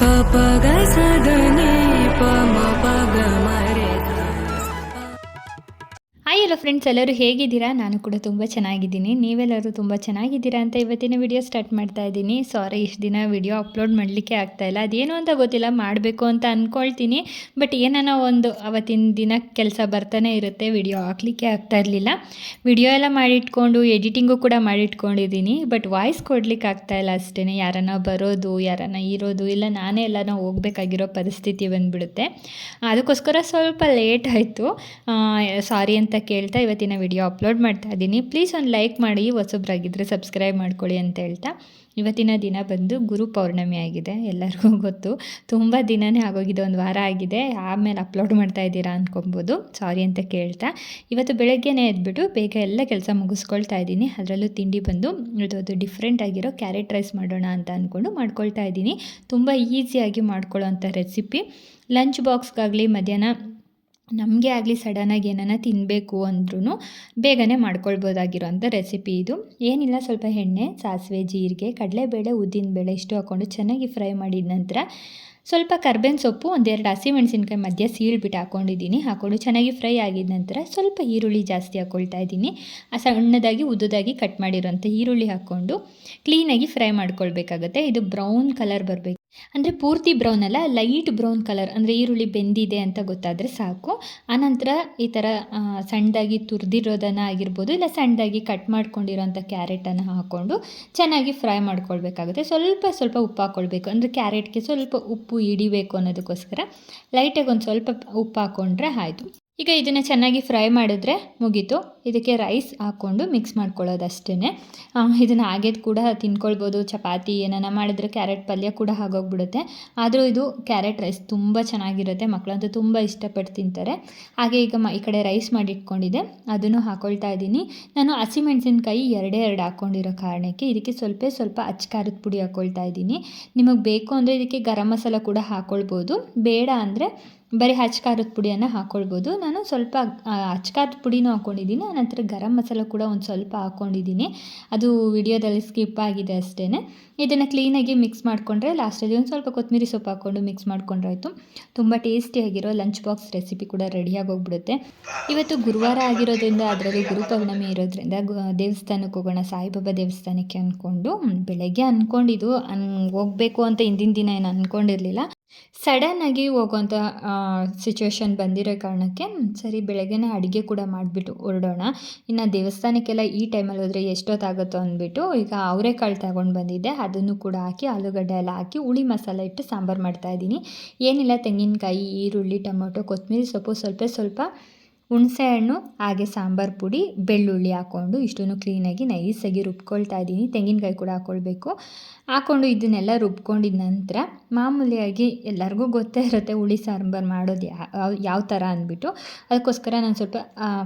పాపగా సదా ಫ್ರೆಂಡ್ಸ್ ಎಲ್ಲರೂ ಹೇಗಿದ್ದೀರಾ? ನಾನು ಕೂಡ ತುಂಬ ಚೆನ್ನಾಗಿದ್ದೀನಿ. ನೀವೆಲ್ಲರೂ ತುಂಬ ಚೆನ್ನಾಗಿದ್ದೀರಾ ಅಂತ ಇವತ್ತಿನ ವಿಡಿಯೋ ಸ್ಟಾರ್ಟ್ ಮಾಡ್ತಾ ಇದ್ದೀನಿ. ಸಾರಿ ಇಷ್ಟು ದಿನ ವಿಡಿಯೋ ಅಪ್ಲೋಡ್ ಮಾಡಲಿಕ್ಕೆ ಆಗ್ತಾಯಿಲ್ಲ ಅದೇನು ಅಂತ ಗೊತ್ತಿಲ್ಲ. ಮಾಡಬೇಕು ಅಂತ ಅಂದ್ಕೊಳ್ತೀನಿ ಬಟ್ ಏನಾನ ಒಂದು ಅವತ್ತಿನ ದಿನ ಕೆಲಸ ಬರ್ತಾನೆ ಇರುತ್ತೆ. ವಿಡಿಯೋ ಹಾಕ್ಲಿಕ್ಕೆ ಆಗ್ತಾ ಇರಲಿಲ್ಲ. ವಿಡಿಯೋ ಎಲ್ಲ ಮಾಡಿಟ್ಕೊಂಡು ಎಡಿಟಿಂಗು ಕೂಡ ಮಾಡಿಟ್ಕೊಂಡಿದ್ದೀನಿ. ಬಟ್ ವಾಯ್ಸ್ ಕೊಡ್ಲಿಕ್ಕೆ ಆಗ್ತಾಯಿಲ್ಲ ಅಷ್ಟೇ ಯಾರನ್ನ ಬರೋದು ಯಾರನ್ನ ಇರೋದು, ಇಲ್ಲ ನಾನೇ ಎಲ್ಲನ ಹೋಗ್ಬೇಕಾಗಿರೋ ಪರಿಸ್ಥಿತಿ ಬಂದುಬಿಡುತ್ತೆ. ಅದಕ್ಕೋಸ್ಕರ ಸ್ವಲ್ಪ ಲೇಟ್ ಆಯಿತು. ಸಾರಿ ಅಂತ ಕೇಳ್ತಾ ಇವತ್ತಿನ ವಿಡಿಯೋ ಅಪ್ಲೋಡ್ ಮಾಡ್ತಾ ಇದ್ದೀನಿ. ಪ್ಲೀಸ್ ಒಂದು ಲೈಕ್ ಮಾಡಿ ಹೊಸೊಬ್ಬರಾಗಿದ್ದರೆ ಸಬ್ಸ್ಕ್ರೈಬ್ ಮಾಡ್ಕೊಳ್ಳಿ ಅಂತ ಹೇಳ್ತಾ. ಇವತ್ತಿನ ದಿನ ಬಂದು ಗುರು ಪೌರ್ಣಮಿ ಆಗಿದೆ, ಎಲ್ಲರಿಗೂ ಗೊತ್ತು. ತುಂಬ ದಿನವೇ ಆಗೋಗಿದೆ, ಒಂದು ವಾರ ಆಗಿದೆ. ಆಮೇಲೆ ಅಪ್ಲೋಡ್ ಮಾಡ್ತಾ ಇದ್ದೀರಾ ಅಂದ್ಕೊಬೋದು ಸಾರಿ ಅಂತ ಕೇಳ್ತಾ. ಇವತ್ತು ಬೆಳಗ್ಗೆನೇ ಎದ್ಬಿಟ್ಟು ಬೇಗ ಎಲ್ಲ ಕೆಲಸ ಮುಗಿಸ್ಕೊಳ್ತಾ ಇದ್ದೀನಿ. ಅದರಲ್ಲೂ ತಿಂಡಿ ಬಂದು ಇದು ಡಿಫ್ರೆಂಟ್ ಆಗಿರೋ ಕ್ಯಾರೆಟ್ ರೈಸ್ ಮಾಡೋಣ ಅಂತ ಅಂದ್ಕೊಂಡು ಮಾಡ್ಕೊಳ್ತಾ ಇದ್ದೀನಿ. ತುಂಬ ಈಸಿಯಾಗಿ ಮಾಡ್ಕೊಳ್ಳೋ ಅಂಥ ರೆಸಿಪಿ ಲಂಚ್ ಬಾಕ್ಸ್ಗಾಗಲಿ ಮಧ್ಯಾಹ್ನ ನಮಗೆ ಆಗಲಿ ಸಡನ್ನಾಗಿ ಏನನ್ನ ತಿನ್ನಬೇಕು ಅಂದ್ರೂ ಬೇಗನೆ ಮಾಡ್ಕೊಳ್ಬೋದಾಗಿರೋಂಥ ರೆಸಿಪಿ ಇದು. ಏನಿಲ್ಲ ಸ್ವಲ್ಪ ಎಣ್ಣೆ, ಸಾಸಿವೆ, ಜೀರಿಗೆ, ಕಡಲೆಬೇಳೆ ಉದ್ದಿನಬೇಳೆ ಇಷ್ಟು ಹಾಕ್ಕೊಂಡು ಚೆನ್ನಾಗಿ ಫ್ರೈ ಮಾಡಿದ ನಂತರ ಸ್ವಲ್ಪ ಕರ್ಬೇವಿನ ಸೊಪ್ಪು, ಒಂದೆರಡು ಹಸಿಮೆಣಸಿನ್ಕಾಯಿ ಮಧ್ಯ ಸೀಳ್ಬಿಟ್ಟು ಹಾಕ್ಕೊಂಡಿದ್ದೀನಿ ಹಾಕ್ಕೊಂಡು ಚೆನ್ನಾಗಿ ಫ್ರೈ ಆಗಿದ ನಂತರ ಸ್ವಲ್ಪ ಈರುಳ್ಳಿ ಜಾಸ್ತಿ ಹಾಕ್ಕೊಳ್ತಾ ಇದ್ದೀನಿ. ಆ ಸಣ್ಣದಾಗಿ, ಉದ್ದದಾಗಿ ಕಟ್ ಮಾಡಿರೋಂಥ ಈರುಳ್ಳಿ ಹಾಕ್ಕೊಂಡು ಕ್ಲೀನಾಗಿ ಫ್ರೈ ಮಾಡ್ಕೊಳ್ಬೇಕಾಗತ್ತೆ. ಇದು ಬ್ರೌನ್ ಕಲರ್ ಬರಬೇಕು. ಅಂದರೆ ಪೂರ್ತಿ ಬ್ರೌನ್ ಅಲ್ಲ ಲೈಟ್ ಬ್ರೌನ್ ಕಲರ್ ಅಂದರೆ ಈರುಳ್ಳಿ ಬೆಂದಿದೆ ಅಂತ ಗೊತ್ತಾದರೆ ಸಾಕು. ಆನಂತರ ಈ ಥರ ಸಣ್ಣದಾಗಿ ತುರಿದಿರೋದನ್ನು ಆಗಿರ್ಬೋದು, ಇಲ್ಲ ಸಣ್ಣದಾಗಿ ಕಟ್ ಮಾಡ್ಕೊಂಡಿರೋಂಥ ಕ್ಯಾರೆಟನ್ನು ಹಾಕ್ಕೊಂಡು ಚೆನ್ನಾಗಿ ಫ್ರೈ ಮಾಡ್ಕೊಳ್ಬೇಕಾಗುತ್ತೆ. ಸ್ವಲ್ಪ ಸ್ವಲ್ಪ ಉಪ್ಪು ಹಾಕ್ಕೊಳ್ಬೇಕು ಅಂದರೆ ಕ್ಯಾರೆಟ್ಗೆ ಸ್ವಲ್ಪ ಉಪ್ಪು ಹಿಡಿಬೇಕು ಅನ್ನೋದಕ್ಕೋಸ್ಕರ ಲೈಟಾಗಿ ಒಂದು ಸ್ವಲ್ಪ ಉಪ್ಪು ಹಾಕ್ಕೊಂಡ್ರೆ ಆಯಿತು. ಈಗ ಇದನ್ನು ಚೆನ್ನಾಗಿ ಫ್ರೈ ಮಾಡಿದ್ರೆ ಮುಗೀತು. ಇದಕ್ಕೆ ರೈಸ್ ಹಾಕ್ಕೊಂಡು ಮಿಕ್ಸ್ ಮಾಡ್ಕೊಳ್ಳೋದು ಇದನ್ನು ಆಗೇದು ಕೂಡ ತಿನ್ಕೊಳ್ಬೋದು. ಚಪಾತಿ ಏನಾನ ಮಾಡಿದ್ರೆ ಕ್ಯಾರೆಟ್ ಪಲ್ಯ ಕೂಡ ಆಗೋಗ್ಬಿಡುತ್ತೆ. ಆದರೂ ಇದು ಕ್ಯಾರೆಟ್ ರೈಸ್ ತುಂಬ ಚೆನ್ನಾಗಿರುತ್ತೆ. ಮಕ್ಕಳಂತೂ ತುಂಬ ಇಷ್ಟಪಟ್ಟು ತಿಂತಾರೆ. ಹಾಗೆ ಈಗ ಈ ಕಡೆ ರೈಸ್ ಮಾಡಿಟ್ಕೊಂಡಿದೆ ಅದನ್ನು ಹಾಕ್ಕೊಳ್ತಾ ಇದ್ದೀನಿ. ನಾನು ಹಸಿಮೆಣಸಿನ್ಕಾಯಿ ಎರಡೇ ಎರಡು ಹಾಕ್ಕೊಂಡಿರೋ ಕಾರಣಕ್ಕೆ ಇದಕ್ಕೆ ಸ್ವಲ್ಪ ಸ್ವಲ್ಪ ಅಚ್ಚಕಾರದ ಪುಡಿ ಹಾಕ್ಕೊಳ್ತಾ ಇದ್ದೀನಿ. ನಿಮಗೆ ಬೇಕು ಅಂದರೆ ಇದಕ್ಕೆ ಗರಂ ಮಸಾಲ ಕೂಡ ಹಾಕ್ಕೊಳ್ಬೋದು ಬೇಡ ಅಂದರೆ ಬರೀ ಹಚ್ ಖಾರದ ಪುಡಿಯನ್ನು ಹಾಕ್ಕೊಳ್ಬೋದು ನಾನು ಸ್ವಲ್ಪ ಅಚ್ಕಾರದ ಪುಡಿನೂ ಹಾಕ್ಕೊಂಡಿದ್ದೀನಿ ಆನಂತರ ಗರಂ ಮಸಾಲ ಕೂಡ ಒಂದು ಸ್ವಲ್ಪ ಹಾಕ್ಕೊಂಡಿದ್ದೀನಿ ಅದು ವಿಡಿಯೋದಲ್ಲಿ ಸ್ಕಿಪ್ ಆಗಿದೆ ಅಷ್ಟೇ ಇದನ್ನು ಕ್ಲೀನಾಗಿ ಮಿಕ್ಸ್ ಮಾಡಿಕೊಂಡ್ರೆ ಲಾಸ್ಟಲ್ಲಿ ಒಂದು ಸ್ವಲ್ಪ ಕೊತ್ತಂಬರಿ ಸೊಪ್ಪು ಹಾಕ್ಕೊಂಡು ಮಿಕ್ಸ್ ಮಾಡ್ಕೊಂಡ್ರೆ ಆಯಿತು. ತುಂಬ ಟೇಸ್ಟಿಯಾಗಿರೋ ಲಂಚ್ ಬಾಕ್ಸ್ ರೆಸಿಪಿ ಕೂಡ ರೆಡಿಯಾಗಿ ಹೋಗ್ಬಿಡುತ್ತೆ ಇವತ್ತು ಗುರುವಾರ ಆಗಿರೋದ್ರಿಂದ ಅದರಲ್ಲಿ ಗುರುಪೌರ್ಣಮಿ ಇರೋದ್ರಿಂದ ದೇವಸ್ಥಾನಕ್ಕೆ ಹೋಗೋಣ. ಸಾಯಿಬಾಬಾ ದೇವಸ್ಥಾನಕ್ಕೆ ಅಂದ್ಕೊಂಡು ಬೆಳಗ್ಗೆ ಅಂದ್ಕೊಂಡಿದ್ದು ಹೋಗಬೇಕು ಅಂತ ಹಿಂದಿನ ದಿನ ಏನು ಅಂದ್ಕೊಂಡಿರಲಿಲ್ಲ ಸಡನ್ನಾಗಿ ಹೋಗೋಂಥ ಸಿಚುವೇಶನ್ ಬಂದಿರೋ ಕಾರಣಕ್ಕೆ ಸರಿ ಬೆಳಗ್ಗೆನೇ ಅಡುಗೆ ಕೂಡ ಮಾಡಿಬಿಟ್ಟು ಹೊರಡೋಣ. ಇನ್ನು ದೇವಸ್ಥಾನಕ್ಕೆಲ್ಲ ಈ ಟೈಮಲ್ಲಿ ಹೋದರೆ ಎಷ್ಟೊತ್ತಾಗುತ್ತೋ ಅಂದ್ಬಿಟ್ಟು ಈಗ ಅವರೆಕಾಳು ತಗೊಂಡು ಬಂದಿದ್ದೆ. ಅದನ್ನು ಕೂಡ ಹಾಕಿ, ಆಲೂಗಡ್ಡೆ ಎಲ್ಲ ಹಾಕಿ, ಹುಳಿ ಮಸಾಲೆ ಇಟ್ಟು ಸಾಂಬಾರು ಮಾಡ್ತಾಯಿದ್ದೀನಿ ಏನಿಲ್ಲ ತೆಂಗಿನಕಾಯಿ, ಈರುಳ್ಳಿ, ಟೊಮೊಟೊ, ಕೊತ್ತಂಬರಿ ಸೊಪ್ಪು, ಸ್ವಲ್ಪ ಸ್ವಲ್ಪ ಹುಣಸೆಹಣ್ಣು ಹಾಗೆ ಸಾಂಬಾರು ಪುಡಿ, ಬೆಳ್ಳುಳ್ಳಿ ಹಾಕ್ಕೊಂಡು ಇಷ್ಟನ್ನು ಕ್ಲೀನಾಗಿ ನೈಸಾಗಿ ರುಬ್ಕೊಳ್ತಾ ಇದ್ದೀನಿ. ತೆಂಗಿನಕಾಯಿ ಕೂಡ ಹಾಕ್ಕೊಳ್ಬೇಕು. ಹಾಕ್ಕೊಂಡು ಇದನ್ನೆಲ್ಲ ರುಬ್ಕೊಂಡಿದ ನಂತರ ಮಾಮೂಲಿಯಾಗಿ ಎಲ್ಲರಿಗೂ ಗೊತ್ತೇ ಇರುತ್ತೆ ಹುಳಿ ಸಾಂಬಾರು ಮಾಡೋದು ಯಾವ ಯಾವ ಥರ ಅಂದ್ಬಿಟ್ಟು. ಅದಕ್ಕೋಸ್ಕರ ನಾನು ಸ್ವಲ್ಪ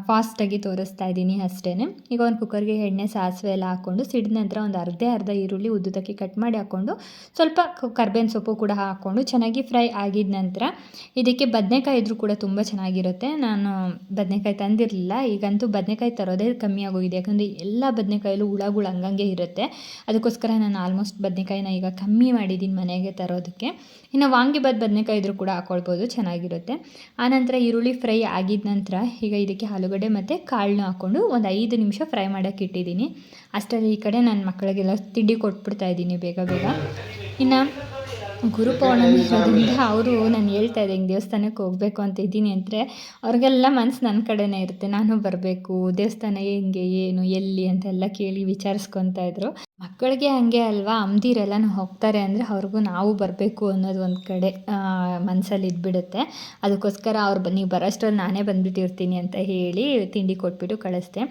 ಫಾಸ್ಟಾಗಿ ತೋರಿಸ್ತಾ ಇದ್ದೀನಿ ಅಷ್ಟೇ ಈಗ ಒಂದು ಕುಕ್ಕರ್ಗೆ ಎಣ್ಣೆ, ಸಾಸಿವೆ ಎಲ್ಲ ಹಾಕ್ಕೊಂಡು ಸಿಡಿದ ನಂತರ ಒಂದು ಅರ್ಧ ಅರ್ಧ ಈರುಳ್ಳಿ ಉದ್ದುದಕ್ಕೆ ಕಟ್ ಮಾಡಿ ಹಾಕ್ಕೊಂಡು ಸ್ವಲ್ಪ ಕರ್ಬೇವಿನ ಸೊಪ್ಪು ಕೂಡ ಹಾಕ್ಕೊಂಡು ಚೆನ್ನಾಗಿ ಫ್ರೈ ಆಗಿದ ನಂತರ ಇದಕ್ಕೆ ಬದನೆಕಾಯಿ ಇದ್ರೂ ಕೂಡ ತುಂಬ ಚೆನ್ನಾಗಿರುತ್ತೆ. ನಾನು ಬದನೆಕಾಯಿ ತಂದಿರಲಿಲ್ಲ. ಈಗಂತೂ ಬದನೆಕಾಯಿ ತರೋದೇ ಕಮ್ಮಿ ಆಗೋಗಿದೆ. ಯಾಕಂದರೆ ಎಲ್ಲ ಬದನೆಕಾಯಲ್ಲೂ ಹುಳಗಳು ಹಂಗಂಗೆ ಇರುತ್ತೆ. ಅದಕ್ಕೋಸ್ಕರ ನಾನು ಆಲ್ಮೋಸ್ಟ್ ಬದನೆಕಾಯಿನ ಈಗ ಕಮ್ಮಿ ಮಾಡಿದ್ದೀನಿ ಮನೆಗೆ ತರೋದಕ್ಕೆ. ಇನ್ನು ವಾಂಗಿಬಾತ್ ಬದನೆಕಾಯಿ ಇದ್ರೂ ಕೂಡ ಹಾಕ್ಕೊಳ್ಬೋದು ಚೆನ್ನಾಗಿರುತ್ತೆ. ಆನಂತರ ಈರುಳ್ಳಿ ಫ್ರೈ ಆಗಿದ ನಂತರ ಈಗ ಇದಕ್ಕೆ ಆಲೂಗಡ್ಡೆ ಮತ್ತು ಕಾಳನ್ನ ಹಾಕ್ಕೊಂಡು ಒಂದು ಐದು ನಿಮಿಷ ಫ್ರೈ ಮಾಡೋಕ್ಕೆ ಇಟ್ಟಿದ್ದೀನಿ ಅಷ್ಟರಲ್ಲಿ ಈ ಕಡೆ ನನ್ನ ಮಕ್ಕಳಿಗೆಲ್ಲ ತಿಂಡಿ ಕೊಟ್ಬಿಡ್ತಾ ಇದ್ದೀನಿ ಬೇಗ ಬೇಗ. ಇನ್ನು ಗುರು ಪೌರ್ಣಮಿ ಇರೋದ್ರಿಂದ ಅವರು ನಾನು ಹೇಳ್ತಾ ಇದ್ದೆ, ಹಿಂಗೆ ದೇವಸ್ಥಾನಕ್ಕೆ ಹೋಗಬೇಕು ಅಂತ ಇದ್ದೀನಿ ಅಂದರೆ ಅವ್ರಿಗೆಲ್ಲ ಮನಸ್ಸು ನನ್ನ ಕಡೆನೇ ಇರುತ್ತೆ. ನಾನು ಬರಬೇಕು, ದೇವಸ್ಥಾನ ಹೆಂಗೆ, ಏನು, ಎಲ್ಲಿ ಅಂತೆಲ್ಲ ಕೇಳಿ ವಿಚಾರಿಸ್ಕೊತಾ ಇದ್ರು. ಮಕ್ಕಳಿಗೆ ಹಾಗೆ ಅಲ್ವಾ? ಅಮ್ದಿರೆಲ್ಲನೂ ಹೋಗ್ತಾರೆ ಅಂದರೆ ಅವ್ರಿಗೂ ನಾವು ಬರಬೇಕು ಅನ್ನೋದು ಒಂದು ಕಡೆ ಮನಸ್ಸಲ್ಲಿ ಇದ್ಬಿಡುತ್ತೆ. ಅದಕ್ಕೋಸ್ಕರ ಅವ್ರು ನೀವು ಬರೋಷ್ಟ್ರಲ್ಲಿ ನಾನೇ ಬಂದುಬಿಟ್ಟಿರ್ತೀನಿ ಅಂತ ಹೇಳಿ ತಿಂಡಿ ಕೊಟ್ಬಿಟ್ಟು ಕಳಿಸ್ದೆ.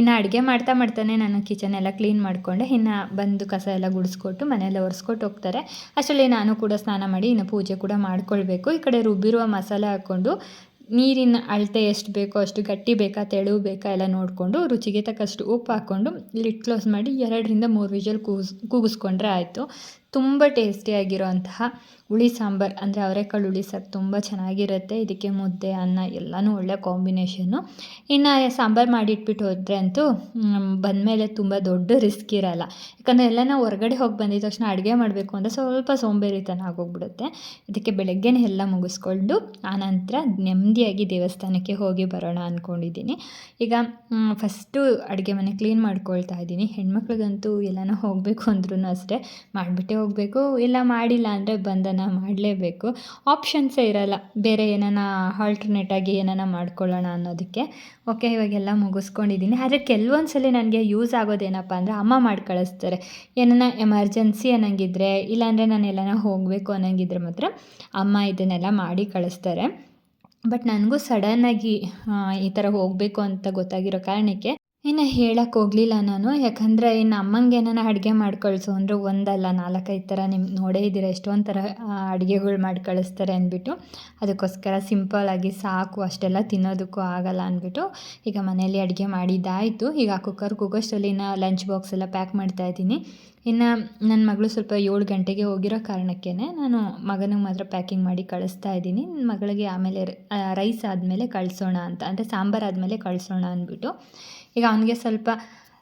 ಇನ್ನು ಅಡುಗೆ ಮಾಡ್ತಾ ಮಾಡ್ತಾನೆ ನಾನು ಕಿಚನ್ ಎಲ್ಲ ಕ್ಲೀನ್ ಮಾಡಿಕೊಂಡೆ. ಇನ್ನು ಬಂದು ಕಸ ಎಲ್ಲ ಗುಡಿಸ್ಕೊಟ್ಟು ಮನೆಯೆಲ್ಲ ಒರೆಸ್ಕೊಟ್ಟು ಹೋಗ್ತಾರೆ. ಅಷ್ಟರಲ್ಲಿ ನಾನು ಕೂಡ ಸ್ನಾನ ಮಾಡಿ ಇನ್ನು ಪೂಜೆ ಕೂಡ ಮಾಡ್ಕೊಳ್ಬೇಕು. ಈ ಕಡೆ ರುಬ್ಬಿರುವ ಮಸಾಲೆ ಹಾಕ್ಕೊಂಡು ನೀರಿನ ಅಳತೆ ಎಷ್ಟು ಬೇಕೋ ಅಷ್ಟು ಗಟ್ಟಿ ಬೇಕಾ, ತೆಳು ಬೇಕಾ ಎಲ್ಲ ನೋಡಿಕೊಂಡು ರುಚಿಗೆ ತಕ್ಕಷ್ಟು ಉಪ್ಪು ಹಾಕ್ಕೊಂಡು ಲಿಡ್ ಕ್ಲೋಸ್ ಮಾಡಿ ಎರಡರಿಂದ ಮೂರು ವಿಜಲ್ ಕೂಗಿಸ್ ಕೂಗಿಸ್ಕೊಂಡ್ರೆ ಆಯಿತು. ತುಂಬ ಟೇಸ್ಟಿಯಾಗಿರೋಂತಹ ಹುಳಿ ಸಾಂಬಾರು, ಅಂದರೆ ಅವರೆಕಾಳು ಹುಳಿ ಸಾರು ತುಂಬ ಚೆನ್ನಾಗಿರುತ್ತೆ. ಇದಕ್ಕೆ ಮುದ್ದೆ, ಅನ್ನ ಎಲ್ಲನೂ ಒಳ್ಳೆ ಕಾಂಬಿನೇಷನ್ನು ಇನ್ನು ಸಾಂಬಾರು ಮಾಡಿಟ್ಬಿಟ್ಟು ಹೋದರೆ ಅಂತೂ ಬಂದಮೇಲೆ ತುಂಬ ದೊಡ್ಡ ರಿಸ್ಕ್ ಇರಲ್ಲ. ಯಾಕಂದರೆ ಎಲ್ಲ ನಾವು ಹೊರಗಡೆ ಹೋಗಿ ಬಂದಿದ್ದ ತಕ್ಷಣ ಅಡುಗೆ ಮಾಡಬೇಕು ಅಂದರೆ ಸ್ವಲ್ಪ ಸೋಂಬೇರಿತನ ಆಗೋಗ್ಬಿಡುತ್ತೆ. ಇದಕ್ಕೆ ಬೆಳಗ್ಗೆನೇ ಎಲ್ಲ ಮುಗಿಸ್ಕೊಂಡು ಆನಂತರ ನೆಮ್ಮದಿಯಾಗಿ ದೇವಸ್ಥಾನಕ್ಕೆ ಹೋಗಿ ಬರೋಣ ಅಂದ್ಕೊಂಡಿದ್ದೀನಿ ಈಗ ಫಸ್ಟು ಅಡುಗೆ ಮನೆ ಕ್ಲೀನ್ ಮಾಡ್ಕೊಳ್ತಾ ಇದ್ದೀನಿ. ಹೆಣ್ಮಕ್ಳಿಗಂತೂ ಎಲ್ಲನೂ ಹೋಗಬೇಕು ಅಂದ್ರೂ ಅಷ್ಟೇ. ಮಾಡಿಬಿಟ್ಟೇ ಹೋಗಬೇಕು, ಇಲ್ಲ ಮಾಡಿಲ್ಲ ಅಂದರೆ ಬಂಧನ ಮಾಡಲೇಬೇಕು. ಆಪ್ಷನ್ಸೇ ಇರಲ್ಲ. ಬೇರೆ ಏನಾನ ಆಲ್ಟರ್ನೇಟಾಗಿ ಏನಾನ ಮಾಡ್ಕೊಳ್ಳೋಣ ಅನ್ನೋದಕ್ಕೆ. ಓಕೆ ಇವಾಗೆಲ್ಲ ಮುಗಿಸ್ಕೊಂಡಿದ್ದೀನಿ ಆದರೆ ಕೆಲವೊಂದು ಸಲ ನನಗೆ ಯೂಸ್ ಆಗೋದೇನಪ್ಪ ಅಂದರೆ ಅಮ್ಮ ಮಾಡಿ ಕಳಿಸ್ತಾರೆ ಏನಾನ ಎಮರ್ಜೆನ್ಸಿ ಅನ್ನಂಗಿದ್ರೆ, ಇಲ್ಲಾಂದರೆ ನಾನು ಎಲ್ಲಾನ ಹೋಗಬೇಕು ಅನ್ನಂಗಿದ್ರೆ ಮಾತ್ರ ಅಮ್ಮ ಇದನ್ನೆಲ್ಲ ಮಾಡಿ ಕಳಿಸ್ತಾರೆ. ಬಟ್ ನನಗೂ ಸಡನ್ನಾಗಿ ಈ ಥರ ಹೋಗಬೇಕು ಅಂತ ಗೊತ್ತಾಗಿರೋ ಕಾರಣಕ್ಕೆ ಇನ್ನು ಹೇಳಕ್ಕೆ ಹೋಗಲಿಲ್ಲ ನಾನು. ಯಾಕಂದರೆ ಇನ್ನು ಅಮ್ಮಂಗೆ ಏನಾನ ಅಡುಗೆ ಮಾಡಿ ಕಳಿಸು ಅಂದರೆ ಒಂದಲ್ಲ, ನಾಲ್ಕೈದು ಥರ ನಿಮ್ಮ ನೋಡೇ ಇದ್ದೀರ, ಎಷ್ಟೊಂದು ಥರ ಅಡುಗೆಗಳು ಮಾಡಿ ಕಳಿಸ್ತಾರೆ ಅಂದ್ಬಿಟ್ಟು. ಅದಕ್ಕೋಸ್ಕರ ಸಿಂಪಲ್ಲಾಗಿ ಸಾಕು, ಅಷ್ಟೆಲ್ಲ ತಿನ್ನೋದಕ್ಕೂ ಆಗಲ್ಲ ಅಂದ್ಬಿಟ್ಟು ಈಗ ಮನೆಯಲ್ಲಿ ಅಡುಗೆ ಮಾಡಿದ್ದಾಯಿತು. ಈಗ ಕುಕ್ಕರ್ ಕೂಗೋಷ್ಟರಲ್ಲಿ ಇನ್ನು ಲಂಚ್ ಬಾಕ್ಸ್ ಎಲ್ಲ ಪ್ಯಾಕ್ ಮಾಡ್ತಾ ಇದ್ದೀನಿ. ಇನ್ನು ನನ್ನ ಮಗಳು ಸ್ವಲ್ಪ ಏಳು ಗಂಟೆಗೆ ಹೋಗಿರೋ ಕಾರಣಕ್ಕೇ ನಾನು ಮಗನಿಗೆ ಮಾತ್ರ ಪ್ಯಾಕಿಂಗ್ ಮಾಡಿ ಕಳಿಸ್ತಾ ಇದ್ದೀನಿ. ಮಗಳಿಗೆ ಆಮೇಲೆ ರೈಸ್ ಆದಮೇಲೆ ಕಳಿಸೋಣ ಅಂತ, ಅಂದರೆ ಸಾಂಬಾರು ಆದಮೇಲೆ ಕಳಿಸೋಣ ಅಂದ್ಬಿಟ್ಟು. ಈಗ ಅವನಿಗೆ ಸ್ವಲ್ಪ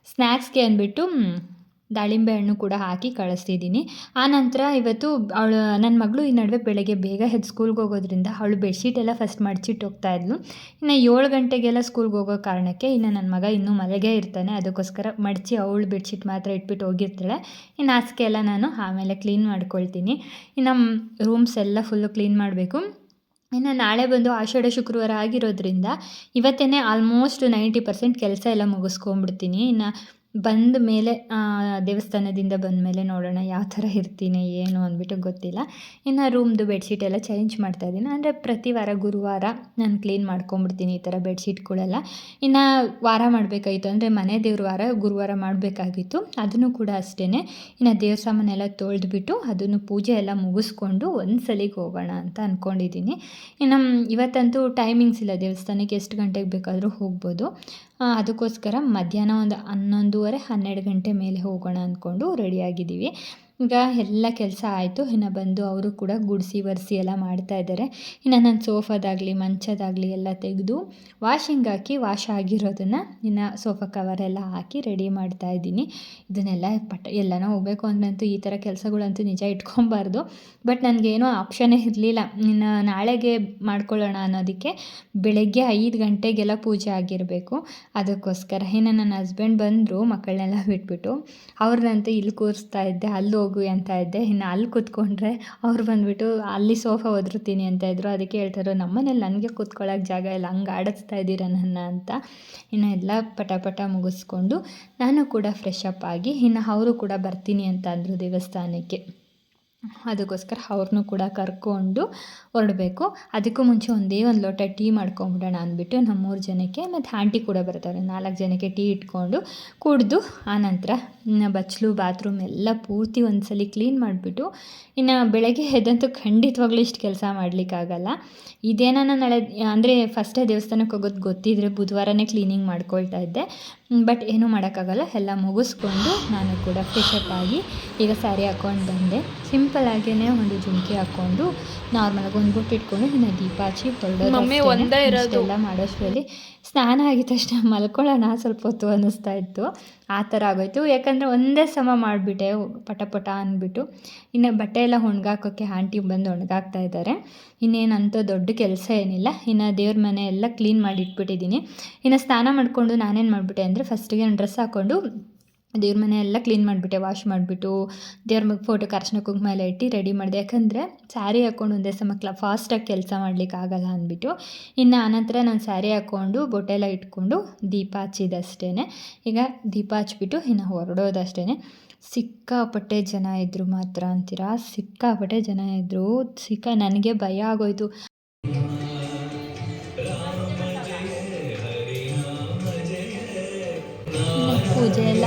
ಸ್ನ್ಯಾಕ್ಸ್ಗೆ ಅಂದ್ಬಿಟ್ಟು ದಾಳಿಂಬೆ ಹಣ್ಣು ಕೂಡ ಹಾಕಿ ಕಳಿಸ್ತಿದ್ದೀನಿ. ಆನಂತರ ಇವತ್ತು ಅವಳು ನನ್ನ ಮಗಳು ಈ ನಡುವೆ ಬೆಳಗ್ಗೆ ಬೇಗ ಹೆದ್ ಸ್ಕೂಲ್ಗೆ ಹೋಗೋದ್ರಿಂದ ಅವಳು ಬೆಡ್ಶೀಟ್ ಎಲ್ಲ ಫಸ್ಟ್ ಮಡಿಚಿಟ್ಟು ಹೋಗ್ತಾ ಇದ್ಲು. ಇನ್ನು ಏಳು ಗಂಟೆಗೆಲ್ಲ ಸ್ಕೂಲ್ಗೆ ಹೋಗೋ ಕಾರಣಕ್ಕೆ ಇನ್ನು ನನ್ನ ಮಗ ಇನ್ನೂ ಮಲಗೇ ಇರ್ತಾನೆ. ಅದಕ್ಕೋಸ್ಕರ ಮಡಚಿ ಅವಳು ಬೆಡ್ಶೀಟ್ ಮಾತ್ರ ಇಟ್ಬಿಟ್ಟು ಹೋಗಿರ್ತಾಳೆ. ಇನ್ನು ಹಾಸಿಗೆ ಎಲ್ಲ ನಾನು ಆಮೇಲೆ ಕ್ಲೀನ್ ಮಾಡ್ಕೊಳ್ತೀನಿ. ಇನ್ನು ರೂಮ್ಸ್ ಎಲ್ಲ ಫುಲ್ಲು ಕ್ಲೀನ್ ಮಾಡಬೇಕು. ಇನ್ನು ನಾಳೆ ಬಂದು ಆಷಾಢ ಶುಕ್ರವಾರ ಆಗಿರೋದ್ರಿಂದ ಇವತ್ತೇ ಆಲ್ಮೋಸ್ಟ್ ನೈಂಟಿ ಪರ್ಸೆಂಟ್ ಕೆಲಸ ಎಲ್ಲ ಮುಗಿಸ್ಕೊಂಬಿಡ್ತೀನಿ ಇನ್ನು ಬಂದ ಮೇಲೆ ದೇವಸ್ಥಾನದಿಂದ ಬಂದ ಮೇಲೆ ನೋಡೋಣ ಯಾವ ಥರ ಇರ್ತೀನಿ, ಏನು ಅಂದ್ಬಿಟ್ಟು ಗೊತ್ತಿಲ್ಲ. ಇನ್ನು ರೂಮ್ದು ಬೆಡ್ಶೀಟ್ ಎಲ್ಲ ಚೇಂಜ್ ಮಾಡ್ತಾ ಇದ್ದೀನಿ. ಅಂದರೆ ಪ್ರತಿ ವಾರ ಗುರುವಾರ ನಾನು ಕ್ಲೀನ್ ಮಾಡ್ಕೊಂಬಿಡ್ತೀನಿ ಈ ಥರ ಬೆಡ್ಶೀಟ್ಗಳೆಲ್ಲ ಇನ್ನು ವಾರ ಮಾಡಬೇಕಾಗಿತ್ತು. ಅಂದರೆ ಮನೆ ದೇವ್ರ ವಾರ, ಗುರುವಾರ ಮಾಡಬೇಕಾಗಿತ್ತು. ಅದನ್ನು ಕೂಡ ಅಷ್ಟೇ ಇನ್ನು ದೇವ್ರ ಸಾಮಾನೆಲ್ಲ ತೊಳೆದ್ಬಿಟ್ಟು ಅದನ್ನು ಪೂಜೆ ಎಲ್ಲ ಮುಗಿಸ್ಕೊಂಡು ಒಂದು ಸಲಿಗೆ ಹೋಗೋಣ ಅಂತ ಅಂದ್ಕೊಂಡಿದ್ದೀನಿ ಇನ್ನು ಇವತ್ತಂತೂ ಟೈಮಿಂಗ್ಸ್ ಇಲ್ಲ. ದೇವಸ್ಥಾನಕ್ಕೆ ಎಷ್ಟು ಗಂಟೆಗೆ ಬೇಕಾದರೂ ಹೋಗ್ಬೋದು. ಅದಕ್ಕೋಸ್ಕರ ಮಧ್ಯಾಹ್ನ ಒಂದು ಹನ್ನೊಂದುವರೆ ಹನ್ನೆರಡು ಗಂಟೆ ಮೇಲೆ ಹೋಗೋಣ ಅಂದ್ಕೊಂಡು ರೆಡಿಯಾಗಿದ್ದೀವಿ ಈಗ ಎಲ್ಲ ಕೆಲಸ ಆಯಿತು, ಇನ್ನು ಬಂದು ಅವರು ಕೂಡ ಗುಡಿಸಿ, ಒರೆಸಿ ಎಲ್ಲ ಮಾಡ್ತಾ ಇದ್ದಾರೆ ಇನ್ನು ನನ್ನ ಸೋಫಾದಾಗಲಿ, ಮಂಚದಾಗಲಿ ಎಲ್ಲ ತೆಗೆದು ವಾಷಿಂಗ್ ಹಾಕಿ, ವಾಶ್ ಆಗಿರೋದನ್ನು ಇನ್ನು ಸೋಫಾ ಕವರೆಲ್ಲ ಹಾಕಿ ರೆಡಿ ಮಾಡ್ತಾ ಇದ್ದೀನಿ. ಇದನ್ನೆಲ್ಲ ಪಟ, ಎಲ್ಲನೂ ಹೋಗಬೇಕು ಅಂದ್ರಂತೂ ಈ ಥರ ಕೆಲಸಗಳಂತೂ ನಿಜ ಇಟ್ಕೊಬಾರ್ದು. ಬಟ್ ನನಗೇನೂ ಆಪ್ಷನ್ನೇ ಇರಲಿಲ್ಲ. ಇನ್ನು ನಾಳೆಗೆ ಮಾಡ್ಕೊಳ್ಳೋಣ ಅನ್ನೋದಕ್ಕೆ ಬೆಳಗ್ಗೆ ಐದು ಗಂಟೆಗೆಲ್ಲ ಪೂಜೆ ಆಗಿರಬೇಕು. ಅದಕ್ಕೋಸ್ಕರ. ಇನ್ನು ನನ್ನ ಹಸ್ಬೆಂಡ್ ಬಂದರು ಮಕ್ಕಳನ್ನೆಲ್ಲ ಬಿಟ್ಬಿಟ್ಟು. ಅವ್ರನ್ನಂತೂ ಇಲ್ಲಿ ಕೂರಿಸ್ತಾ ಇದ್ದೆ. ಅಲ್ಲಿ ಹೋಗು ಅಂತ ಇದ್ದೆ. ಇನ್ನು ಅಲ್ಲಿ ಕೂತ್ಕೊಂಡ್ರೆ ಅವ್ರು ಬಂದುಬಿಟ್ಟು, ಅಲ್ಲಿ ಸೋಫಾ ಒದರ್ತೀನಿ ಅಂತ ಇದ್ರು. ಅದಕ್ಕೆ ಹೇಳ್ತಾರೆ ನಮ್ಮನೇಲಿ ನನಗೆ ಕೂತ್ಕೊಳ್ಳೋಕೆ ಜಾಗ ಇಲ್ಲ. ಹಂಗೆ ಆಡಿಸ್ತಾ ಇದ್ದೀರ ನನ್ನ ಅಂತ. ಇನ್ನು ಎಲ್ಲ ಪಟ ಪಟ ಮುಗಿಸ್ಕೊಂಡು ನಾನು ಕೂಡ ಫ್ರೆಶ್ ಅಪ್ ಆಗಿ, ಇನ್ನು ಅವರು ಕೂಡ ಬರ್ತೀನಿ ಅಂತ ಅಂದರು ದೇವಸ್ಥಾನಕ್ಕೆ. ಅದಕ್ಕೋಸ್ಕರ ಅವ್ರನ್ನೂ ಕೂಡ ಕರ್ಕೊಂಡು ಹೊರಡಬೇಕು. ಅದಕ್ಕೂ ಮುಂಚೆ ಒಂದೇ ಒಂದು ಲೋಟ ಟೀ ಮಾಡ್ಕೊಂಬಿಡೋಣ ಅಂದ್ಬಿಟ್ಟು ನಮ್ಮ ಮೂರು ಜನಕ್ಕೆ, ಮತ್ತು ಆಂಟಿ ಕೂಡ ಬರ್ತಾರೆ. ನಾಲ್ಕು ಜನಕ್ಕೆ ಟೀ ಇಟ್ಕೊಂಡು ಕುಡಿದು, ಆನಂತರ ಇನ್ನು ಬಚ್ಚಲು ಬಾತ್ರೂಮ್ ಎಲ್ಲ ಪೂರ್ತಿ ಒಂದು ಸಲ ಕ್ಲೀನ್ ಮಾಡಿಬಿಟ್ಟು ಇನ್ನು ಬೆಳಗ್ಗೆ ಎದ್ದಂತೂ ಖಂಡಿತವಾಗ್ಲೂ ಇಷ್ಟು ಕೆಲಸ ಮಾಡಲಿಕ್ಕಾಗಲ್ಲ. ಇದೇನ ನಾಳೆ ಅಂದರೆ ಫಸ್ಟೇ ದೇವಸ್ಥಾನಕ್ಕೆ ಹೋಗೋದು ಗೊತ್ತಿದ್ರೆ ಬುಧವಾರನೇ ಕ್ಲೀನಿಂಗ್ ಮಾಡ್ಕೊಳ್ತಾ ಇದ್ದೆ. ಬಟ್ ಏನೂ ಮಾಡೋಕ್ಕಾಗಲ್ಲ ಎಲ್ಲ ಮುಗಿಸ್ಕೊಂಡು ನಾನು ಕೂಡ ಫ್ರೆಶಪ್ ಆಗಿ ಈಗ ಸ್ಯಾರಿ ಹಾಕ್ಕೊಂಡು ಬಂದೆ. ಸಿಂಪಲ್ ಆಗಿಯೇ ಒಂದು ಜುಮ್ಕಿ ಹಾಕ್ಕೊಂಡು ನಾರ್ಮಲಾಗಿ ಒಂದು ಬುಟ್ಟು ಇಟ್ಕೊಂಡು ಇನ್ನು ದೀಪ ಹಚ್ಚಿ ಹೊರಡೋದು ಎಲ್ಲ ಮಾಡೋಷ್ಟರಲ್ಲಿ ಸ್ನಾನ ಆಗಿದ ತಕ್ಷಣ ಮಲ್ಕೊಳ್ಳೋಣ ಸ್ವಲ್ಪ ಹೊತ್ತು ಅನ್ನಿಸ್ತಾ ಇತ್ತು. ಆ ಥರ ಆಗೋಯಿತು. ಯಾಕಂದರೆ ಒಂದೇ ಸಮ ಮಾಡಿಬಿಟ್ಟೆ ಪಟ ಪಟ ಅಂದ್ಬಿಟ್ಟು. ಇನ್ನು ಬಟ್ಟೆ ಎಲ್ಲ ಒಣ್ಗಾಕೋಕ್ಕೆ ಆಂಟಿ ಬಂದು ಒಣಗಾಕ್ತಾ ಇದ್ದಾರೆ. ಇನ್ನೇನಂತ ದೊಡ್ಡ ಕೆಲಸ ಏನಿಲ್ಲ. ಇನ್ನು ದೇವ್ರ ಮನೆ ಎಲ್ಲ ಕ್ಲೀನ್ ಮಾಡಿ ಇಟ್ಬಿಟ್ಟಿದ್ದೀನಿ ಇನ್ನು ಸ್ನಾನ ಮಾಡಿಕೊಂಡು ನಾನೇನು ಮಾಡಿಬಿಟ್ಟೆ ಅಂದರೆ ಫಸ್ಟಿಗೆ ನಾನು ಡ್ರೆಸ್ ಹಾಕ್ಕೊಂಡು ದೇವ್ರ ಮನೆ ಎಲ್ಲ ಕ್ಲೀನ್ ಮಾಡಿಬಿಟ್ಟೆ ವಾಶ್ ಮಾಡಿಬಿಟ್ಟು, ದೇವ್ರ ಮಗ ಫೋಟೋ ಅರ್ಶಿನ ಕುಂಕುಮ ಎಲ್ಲ ಇಟ್ಟು ರೆಡಿ ಮಾಡಿದೆ. ಯಾಕಂದರೆ ಸ್ಯಾರಿ ಹಾಕ್ಕೊಂಡು ಒಂದೇ ಸಮ ಕ್ಲ ಫಾಸ್ಟಾಗಿ ಕೆಲಸ ಮಾಡ್ಲಿಕ್ಕೆ ಆಗಲ್ಲ ಅಂದ್ಬಿಟ್ಟು, ಇನ್ನು ಆನಂತರ ನಾನು ಸ್ಯಾರಿ ಹಾಕ್ಕೊಂಡು ಬೊಟ್ಟೆಲ್ಲ ಇಟ್ಕೊಂಡು ದೀಪ ಹಚ್ಚಿದಷ್ಟೇ ಈಗ ದೀಪ ಹಚ್ಚಿಬಿಟ್ಟು ಇನ್ನು ಹೊರಡೋದಷ್ಟೇ ಸಿಕ್ಕಾಪಟ್ಟೆ ಜನ ಇದ್ದರು ಮಾತ್ರ ಅಂತೀರಾ? ಸಿಕ್ಕಾಪಟ್ಟೆ ಜನ ಇದ್ದರು ಸಿಕ್ಕ, ನನಗೆ ಭಯ ಆಗೋಯ್ತು.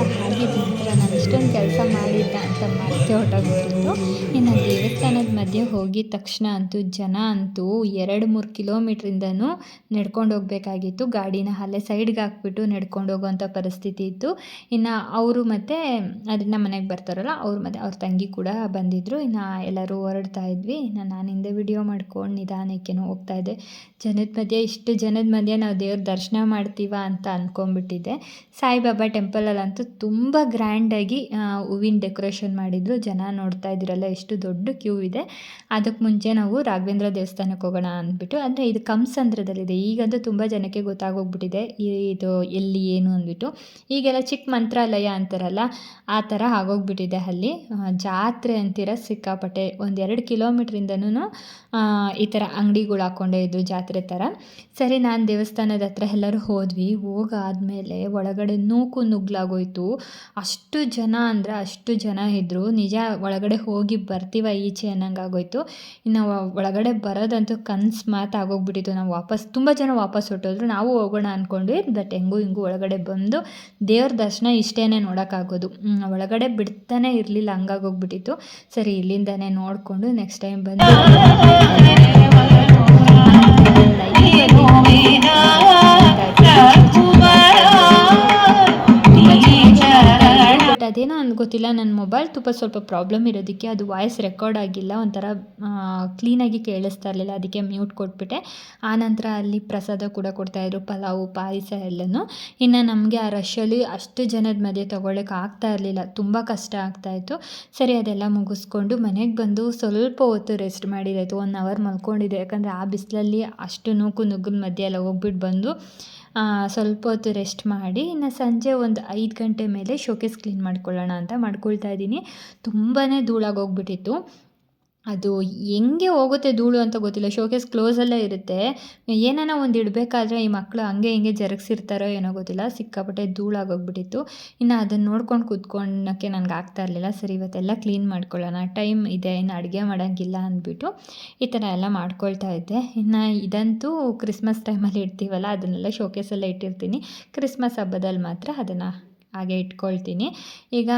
ಪೂಜೆ ಎಲ್ಲ ಆಗಿದ ನಂತರ ನಾನು ಇಷ್ಟೊಂದು ಕೆಲಸ ಮಾಡಿದ್ದ ಅಂತ ಮತ್ತೆ ಹೊರಟೋಗ್ಬಿಟ್ಟಿತ್ತು ಇನ್ನು ದೇವಸ್ಥಾನದ ಮಧ್ಯೆ ಹೋಗಿದ ತಕ್ಷಣ ಅಂತೂ ಜನ ಅಂತೂ ಎರಡು ಮೂರು ಕಿಲೋಮೀಟ್ರಿಂದನೂ ನಡ್ಕೊಂಡು ಹೋಗಬೇಕಾಗಿತ್ತು. ಗಾಡಿನ ಅಲ್ಲೇ ಸೈಡ್ಗೆ ಹಾಕ್ಬಿಟ್ಟು ನಡ್ಕೊಂಡು ಹೋಗೋವಂಥ ಪರಿಸ್ಥಿತಿ ಇತ್ತು. ಇನ್ನು ಅವರು ಮತ್ತು ಅದನ್ನ ಮನೆಗೆ ಬರ್ತಾರಲ್ಲ, ಅವ್ರು ಮತ್ತು ಅವ್ರ ತಂಗಿ ಕೂಡ ಬಂದಿದ್ದರು ಇನ್ನು ಎಲ್ಲರೂ ಹೊರಡ್ತಾ ಇದ್ವಿ. ಇನ್ನು ನಾನು ಹಿಂದೆ ವಿಡಿಯೋ ಮಾಡ್ಕೊಂಡು ನಿಧಾನಕ್ಕೇನೋ ಹೋಗ್ತಾ ಇದ್ದೆ. ಜನದ ಮಧ್ಯೆ ಇಷ್ಟು ಜನದ ಮಧ್ಯೆ ನಾವು ದೇವ್ರ ದರ್ಶನ ಮಾಡ್ತೀವ ಅಂತ ಅಂದ್ಕೊಂಡ್ಬಿಟ್ಟಿದ್ದೆ ಸಾಯಿಬಾಬಾ ಟೆಂಪಲಲ್ಲಂತೂ ತುಂಬ ಗ್ರ್ಯಾಂಡಾಗಿ ಹೂವಿನ ಡೆಕೋರೇಷನ್ ಮಾಡಿದ್ರು, ಜನ ನೋಡ್ತಾ ಇದ್ದೀರಲ್ಲ, ಎಷ್ಟು ದೊಡ್ಡ ಕ್ಯೂ ಇದೆ. ಅದಕ್ಕೆ ಮುಂಚೆ ನಾವು ರಾಘವೇಂದ್ರ ದೇವಸ್ಥಾನಕ್ಕೆ ಹೋಗೋಣ ಅಂದ್ಬಿಟ್ಟು, ಅಂದರೆ ಇದು ಕಂಸಂದ್ರದಲ್ಲಿದೆ ಈಗಂತೂ ತುಂಬ ಜನಕ್ಕೆ ಗೊತ್ತಾಗೋಗ್ಬಿಟ್ಟಿದೆ ಇದು ಎಲ್ಲಿ, ಏನು ಅಂದ್ಬಿಟ್ಟು. ಈಗೆಲ್ಲ ಚಿಕ್ಕ ಮಂತ್ರಾಲಯ ಅಂತಾರಲ್ಲ, ಆ ಥರ ಆಗೋಗ್ಬಿಟ್ಟಿದೆ ಅಲ್ಲಿ. ಜಾತ್ರೆ ಅಂತೀರ ಸಿಕ್ಕಾಪಟ್ಟೆ ಒಂದೆರಡು ಕಿಲೋಮೀಟ್ರಿಂದನೂ ಈ ಥರ ಅಂಗಡಿಗಳು ಹಾಕ್ಕೊಂಡೇ ಇದ್ದು ಜಾತ್ರೆ ಥರ. ಸರಿ, ನಾನು ದೇವಸ್ಥಾನದ ಹತ್ರ ಎಲ್ಲರೂ ಹೋದ್ವಿ. ಹೋಗಾದ್ಮೇಲೆ ಒಳಗಡೆ ನೂಕು ನುಗ್ಲಾಗೋಯ್ತು ಅಷ್ಟು ಜನ ಅಂದರೆ ಅಷ್ಟು ಜನ ಇದ್ದರು ನಿಜ ಒಳಗಡೆ ಹೋಗಿ ಬರ್ತೀವ ಈಚೆ ಅನ್ನಂಗೆ ಆಗೋಯ್ತು. ಇನ್ನು ಒಳಗಡೆ ಬರೋದಂತೂ ಕನ್ಸ್ ಮಾತು ಆಗೋಗ್ಬಿಟ್ಟಿತ್ತು. ನಾವು ವಾಪಸ್ ತುಂಬ ಜನ ವಾಪಸ್ ಹೊಟ್ಟೋದ್ರು ನಾವು ಹೋಗೋಣ ಅಂದ್ಕೊಂಡ್ವಿ ಬಟ್ ಹೆಂಗೂ ಹಿಂಗೂ ಒಳಗಡೆ ಬಂದು ದೇವ್ರ ದರ್ಶನ ಇಷ್ಟೇ ನೋಡೋಕ್ಕಾಗೋದು. ಒಳಗಡೆ ಬಿಡ್ತಾನೆ ಇರಲಿಲ್ಲ ಹಂಗಾಗೋಗ್ಬಿಟ್ಟಿತ್ತು. ಸರಿ ಇಲ್ಲಿಂದನೇ ನೋಡಿಕೊಂಡು ನೆಕ್ಸ್ಟ್ ಟೈಮ್ ಬಂದು ಅದೇನೋ ನನ್ಗೆ ಗೊತ್ತಿಲ್ಲ, ನನ್ನ ಮೊಬೈಲ್ ತುಂಬ ಸ್ವಲ್ಪ ಪ್ರಾಬ್ಲಮ್ ಇರೋದಕ್ಕೆ ಅದು ವಾಯ್ಸ್ ರೆಕಾರ್ಡ್ ಆಗಿಲ್ಲ, ಒಂಥರ ಕ್ಲೀನಾಗಿ ಕೇಳಿಸ್ತಾ ಇರಲಿಲ್ಲ, ಅದಕ್ಕೆ ಮ್ಯೂಟ್ ಕೊಟ್ಬಿಟ್ಟೆ. ಆನಂತರ ಅಲ್ಲಿ ಪ್ರಸಾದ ಕೂಡ ಕೊಡ್ತಾಯಿದ್ರು ಪಲಾವು, ಪಾಯಸ ಎಲ್ಲನೂ. ಇನ್ನು ನಮಗೆ ಆ ರಶಲ್ಲಿ ಅಷ್ಟು ಜನದ ಮಧ್ಯೆ ತೊಗೊಳಕ್ಕೆ ಆಗ್ತಾ ಇರಲಿಲ್ಲ, ತುಂಬ ಕಷ್ಟ ಆಗ್ತಾಯಿತ್ತು ಸರಿ, ಅದೆಲ್ಲ ಮುಗಿಸ್ಕೊಂಡು ಮನೆಗೆ ಬಂದು ಸ್ವಲ್ಪ ಹೊತ್ತು ರೆಸ್ಟ್ ಮಾಡಿದಾಯಿತು ಒನ್ ಅವರ್ ಮಲ್ಕೊಂಡಿದ್ದೆ. ಯಾಕಂದರೆ ಆ ಬಿಸಿಲಲ್ಲಿ ಅಷ್ಟು ನೂಕು ನುಗ್ಗಿನ ಮಧ್ಯೆ ಎಲ್ಲ ಹೋಗ್ಬಿಟ್ಟು ಬಂದು ಸ್ವಲ್ಪ ಹೊತ್ತು ರೆಸ್ಟ್ ಮಾಡಿ, ಇನ್ನು ಸಂಜೆ ಒಂದು ಐದು ಗಂಟೆ ಮೇಲೆ ಶೋಕೇಸ್ ಕ್ಲೀನ್ ಮಾಡ್ಕೊಳ್ಳೋಣ ಅಂತ ಮಾಡ್ಕೊಳ್ತಾ ಇದ್ದೀನಿ. ತುಂಬಾ ಧೂಳಾಗೋಗ್ಬಿಟ್ಟಿತ್ತು ಅದು ಹೆಂಗೆ ಹೋಗುತ್ತೆ ಧೂಳು ಅಂತ ಗೊತ್ತಿಲ್ಲ. ಶೋಕೇಸ್ ಕ್ಲೋಸಲ್ಲೇ ಇರುತ್ತೆ. ಏನಾನ ಒಂದು ಇಡಬೇಕಾದ್ರೆ ಈ ಮಕ್ಕಳು ಹಂಗೆ ಹಿಂಗೆ ಜರಗಿಸಿರ್ತಾರೋ ಏನೋ ಗೊತ್ತಿಲ್ಲ. ಸಿಕ್ಕಾಪಟ್ಟೆ ಧೂಳಾಗೋಗ್ಬಿಟ್ಟಿತ್ತು ಇನ್ನು ಅದನ್ನು ನೋಡ್ಕೊಂಡು ಕುತ್ಕೊಳ್ಳೋಕ್ಕೆ ನನಗೆ ಆಗ್ತಾ ಇರಲಿಲ್ಲ. ಸರಿ, ಇವತ್ತೆಲ್ಲ ಕ್ಲೀನ್ ಮಾಡ್ಕೊಳ್ಳೋಣ. ಟೈಮ್ ಇದೆ, ಇನ್ನು ಅಡುಗೆ ಮಾಡೋಂಗಿಲ್ಲ ಅಂದ್ಬಿಟ್ಟು ಈ ಥರ ಎಲ್ಲ ಮಾಡ್ಕೊಳ್ತಾ ಇದ್ದೆ. ಇನ್ನು ಇದಂತೂ ಕ್ರಿಸ್ಮಸ್ ಟೈಮಲ್ಲಿ ಇಡ್ತೀವಲ್ಲ, ಅದನ್ನೆಲ್ಲ ಶೋಕೇಸಲ್ಲೇ ಇಟ್ಟಿರ್ತೀನಿ. ಕ್ರಿಸ್ಮಸ್ ಹಬ್ಬದಲ್ಲಿ ಮಾತ್ರ ಅದನ್ನು ಹಾಗೆ ಇಟ್ಕೊಳ್ತೀನಿ. ಈಗ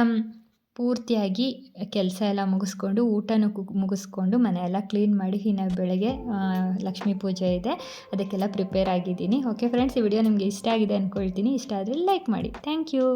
ಪೂರ್ತಿಯಾಗಿ ಕೆಲಸ ಎಲ್ಲ ಮುಗಿಸ್ಕೊಂಡು, ಊಟನೂ ಕುಕ್ ಮುಗಿಸ್ಕೊಂಡು ಮನೆಯೆಲ್ಲ ಕ್ಲೀನ್ ಮಾಡಿ ಇನ್ನು ಬೆಳಗ್ಗೆ ಲಕ್ಷ್ಮೀ ಪೂಜೆ ಇದೆ. ಅದಕ್ಕೆಲ್ಲ ಪ್ರಿಪೇರ್ ಆಗಿದ್ದೀನಿ. ಓಕೆ ಫ್ರೆಂಡ್ಸ್ ಈ ವಿಡಿಯೋ ನಿಮಗೆ ಇಷ್ಟ ಆಗಿದೆ ಅಂದ್ಕೊಳ್ತೀನಿ ಇಷ್ಟ ಆದರೆ ಲೈಕ್ ಮಾಡಿ. Thank you